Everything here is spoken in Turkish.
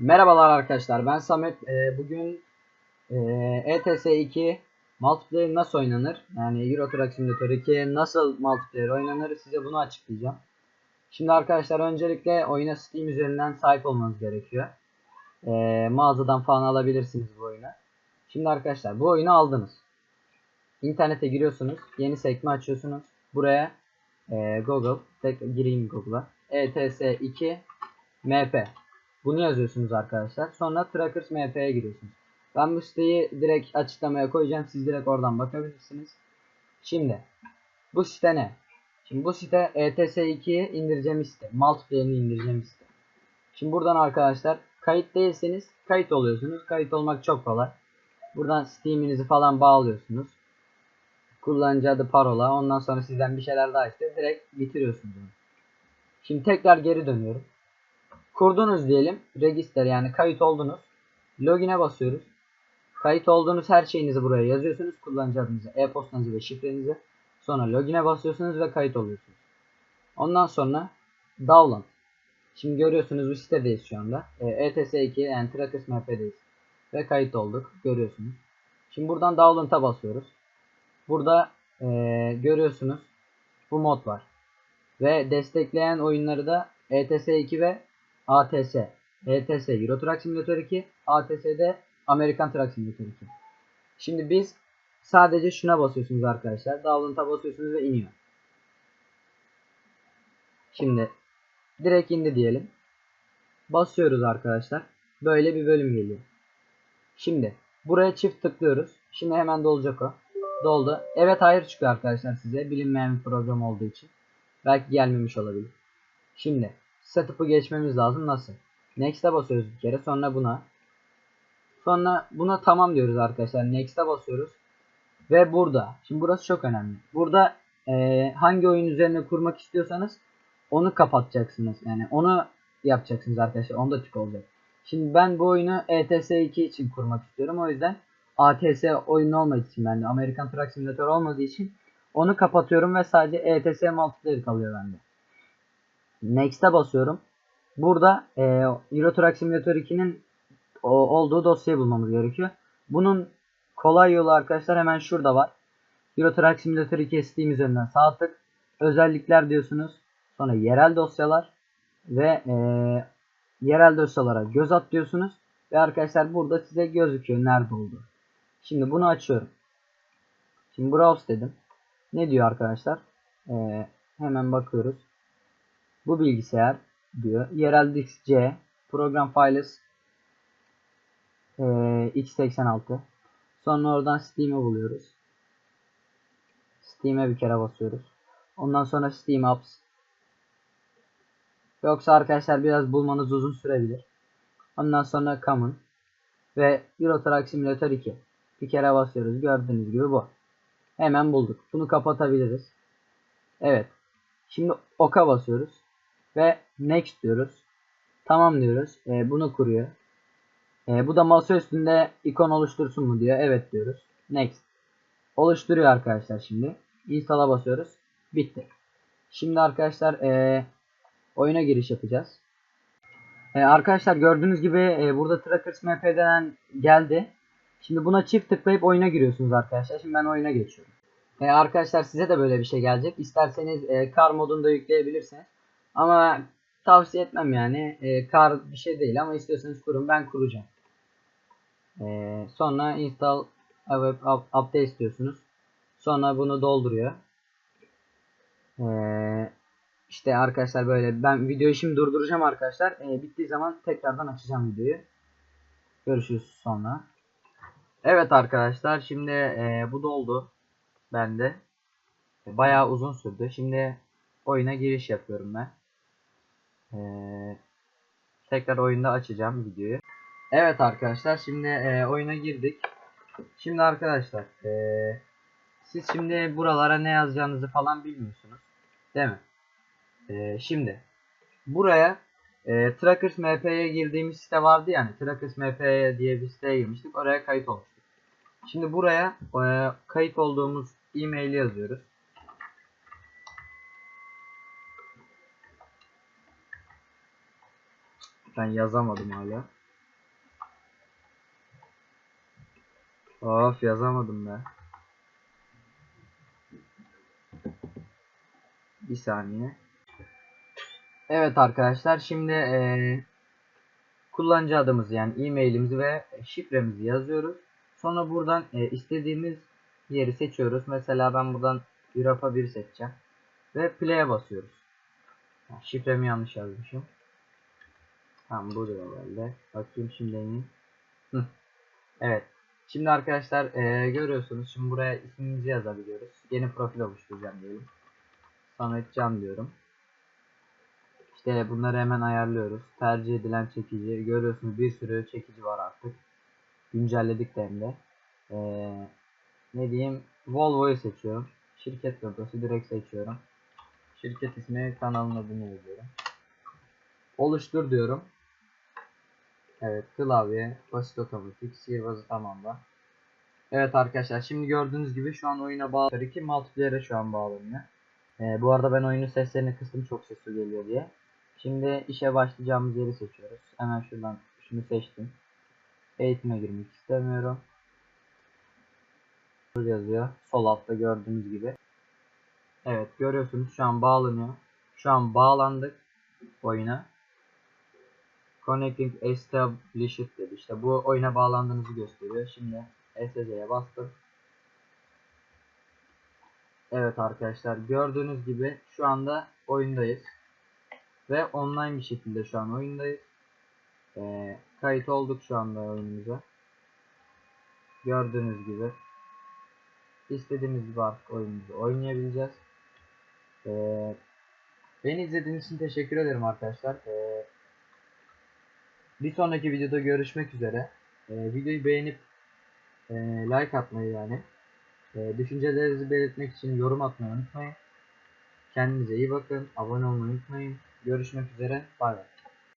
Merhabalar arkadaşlar ben Samet. Ee, bugün e, ETS 2 multiplayer nasıl oynanır? Yani Euro Truck Simulator 2 nasıl multiplayer oynanır size bunu açıklayacağım. Şimdi arkadaşlar öncelikle oyuna Steam üzerinden sahip olmanız gerekiyor. Ee, mağazadan falan alabilirsiniz bu oyunu. Şimdi arkadaşlar bu oyunu aldınız. İnternete giriyorsunuz. Yeni sekme açıyorsunuz. Buraya e, Google, tek gireyim Google'a. ETS 2 MP bunu yazıyorsunuz arkadaşlar. Sonra Trackers MP'ye giriyorsunuz. Ben bu siteyi direkt açıklamaya koyacağım. Siz direkt oradan bakabilirsiniz. Şimdi bu site ne? Şimdi bu site ETS2'yi indireceğim site. Multiplayer'ini indireceğim site. Şimdi buradan arkadaşlar kayıt değilseniz kayıt oluyorsunuz. Kayıt olmak çok kolay. Buradan Steam'inizi falan bağlıyorsunuz. Kullanıcı adı parola. Ondan sonra sizden bir şeyler daha istiyor. Direkt bitiriyorsunuz. Şimdi tekrar geri dönüyorum. Kurdunuz diyelim. Register yani kayıt oldunuz. Login'e basıyoruz. Kayıt olduğunuz her şeyinizi buraya yazıyorsunuz. Kullanıcı adınızı, e-postanızı ve şifrenizi. Sonra login'e basıyorsunuz ve kayıt oluyorsunuz. Ondan sonra download. Şimdi görüyorsunuz bu sitedeyiz şu anda. E, ETS2 yani Trackers MP'deyiz. Ve kayıt olduk. Görüyorsunuz. Şimdi buradan download'a basıyoruz. Burada e, görüyorsunuz bu mod var. Ve destekleyen oyunları da ETS2 ve ATS. ETS Euro Truck Simulator 2. ATS'de American Truck Simulator 2. Şimdi biz sadece şuna basıyorsunuz arkadaşlar. Download'a basıyorsunuz ve iniyor. Şimdi direkt indi diyelim. Basıyoruz arkadaşlar. Böyle bir bölüm geliyor. Şimdi buraya çift tıklıyoruz. Şimdi hemen dolacak o. Doldu. Evet hayır çıkıyor arkadaşlar size. Bilinmeyen bir program olduğu için. Belki gelmemiş olabilir. Şimdi setup'ı geçmemiz lazım. Nasıl? Next'e basıyoruz bir kere. Sonra buna. Sonra buna tamam diyoruz arkadaşlar. Next'e basıyoruz. Ve burada. Şimdi burası çok önemli. Burada e, hangi oyun üzerine kurmak istiyorsanız onu kapatacaksınız. Yani onu yapacaksınız arkadaşlar. Onda tık olacak. Şimdi ben bu oyunu ETS2 için kurmak istiyorum. O yüzden ATS oyunu olmadığı için ben de American Truck Simulator olmadığı için onu kapatıyorum ve sadece ETS multiplayer kalıyor bende. Next'e basıyorum. Burada e, Euro Truck Simulator 2'nin olduğu dosyayı bulmamız gerekiyor. Bunun kolay yolu arkadaşlar hemen şurada var. Euro Truck Simulator 2 Steam üzerinden sağ tık. Özellikler diyorsunuz. Sonra yerel dosyalar ve e, yerel dosyalara göz at diyorsunuz. Ve arkadaşlar burada size gözüküyor nerede olduğu. Şimdi bunu açıyorum. Şimdi browse dedim. Ne diyor arkadaşlar? E, hemen bakıyoruz. Bu bilgisayar diyor. Yerel disk C. Program files e, x86. Sonra oradan Steam'i buluyoruz. Steam'e bir kere basıyoruz. Ondan sonra Steam Apps. Yoksa arkadaşlar biraz bulmanız uzun sürebilir. Ondan sonra Common ve Euro Truck Simulator 2. Bir kere basıyoruz. Gördüğünüz gibi bu. Hemen bulduk. Bunu kapatabiliriz. Evet. Şimdi oka basıyoruz. Ve next diyoruz. Tamam diyoruz. E, bunu kuruyor. E, bu da masa üstünde ikon oluştursun mu diyor. Evet diyoruz. Next. Oluşturuyor arkadaşlar şimdi. Install'a basıyoruz. Bitti. Şimdi arkadaşlar e, oyuna giriş yapacağız. E, arkadaşlar gördüğünüz gibi e, burada Trackers MP'den geldi. Şimdi buna çift tıklayıp oyuna giriyorsunuz arkadaşlar. Şimdi ben oyuna geçiyorum. E, arkadaşlar size de böyle bir şey gelecek. İsterseniz e, kar modunda yükleyebilirsiniz. Ama tavsiye etmem yani. E, kar bir şey değil ama istiyorsanız kurun. Ben kuracağım. E, sonra install web update istiyorsunuz. Sonra bunu dolduruyor. E, işte arkadaşlar böyle. Ben videoyu şimdi durduracağım arkadaşlar. E, bittiği zaman tekrardan açacağım videoyu. Görüşürüz sonra. Evet arkadaşlar şimdi e, bu doldu. Bende. Bayağı uzun sürdü. Şimdi oyuna giriş yapıyorum ben. Ee, tekrar oyunda açacağım videoyu. Evet arkadaşlar şimdi e, oyuna girdik. Şimdi arkadaşlar e, siz şimdi buralara ne yazacağınızı falan bilmiyorsunuz. Değil mi? E, şimdi buraya e, Trackers MP'ye girdiğimiz site vardı yani. Trackers MP diye bir siteye girmiştik. Oraya kayıt olmuştuk. Şimdi buraya e, kayıt olduğumuz e-mail'i yazıyoruz. Ben yazamadım hala. Of yazamadım be. Bir saniye. Evet arkadaşlar şimdi ee, kullanıcı adımızı yani e-mailimizi ve şifremizi yazıyoruz. Sonra buradan e, istediğimiz yeri seçiyoruz. Mesela ben buradan Europa 1 seçeceğim. Ve play'e basıyoruz. Şifremi yanlış yazmışım. Tamam budur herhalde. Bakayım şimdi deneyeyim. Hı. Evet. Şimdi arkadaşlar eee, görüyorsunuz. Şimdi buraya ismimizi yazabiliyoruz. Yeni profil oluşturacağım diyelim. Samet Can diyorum. İşte bunları hemen ayarlıyoruz. Tercih edilen çekici. Görüyorsunuz bir sürü çekici var artık. Güncelledik de hem de. Ee, ne diyeyim? Volvo'yu seçiyorum. Şirket logosu direkt seçiyorum. Şirket ismi kanalın adını yazıyorum. Oluştur diyorum. Evet klavye basit otomatik sihirbazı tamamla. Evet arkadaşlar şimdi gördüğünüz gibi şu an oyuna bağlı. ki multiplayer'e şu an bağlanıyor. Ee, bu arada ben oyunun seslerini kıstım çok sesli geliyor diye. Şimdi işe başlayacağımız yeri seçiyoruz. Hemen şuradan şunu seçtim. Eğitime girmek istemiyorum. Burada yazıyor. Sol altta gördüğünüz gibi. Evet görüyorsunuz şu an bağlanıyor. Şu an bağlandık oyuna. Connecting Established dedi. İşte bu oyuna bağlandığınızı gösteriyor. Şimdi SSC'ye bastım. Evet arkadaşlar gördüğünüz gibi şu anda oyundayız. Ve online bir şekilde şu an oyundayız. Ee, kayıt olduk şu anda oyunumuza. Gördüğünüz gibi. İstediğimiz gibi artık oyunumuzu oynayabileceğiz. Ee, beni izlediğiniz için teşekkür ederim arkadaşlar. Ee, bir sonraki videoda görüşmek üzere. Ee, videoyu beğenip e, like atmayı yani. Ee, düşüncelerinizi belirtmek için yorum atmayı unutmayın. Kendinize iyi bakın. Abone olmayı unutmayın. Görüşmek üzere. Bay bay.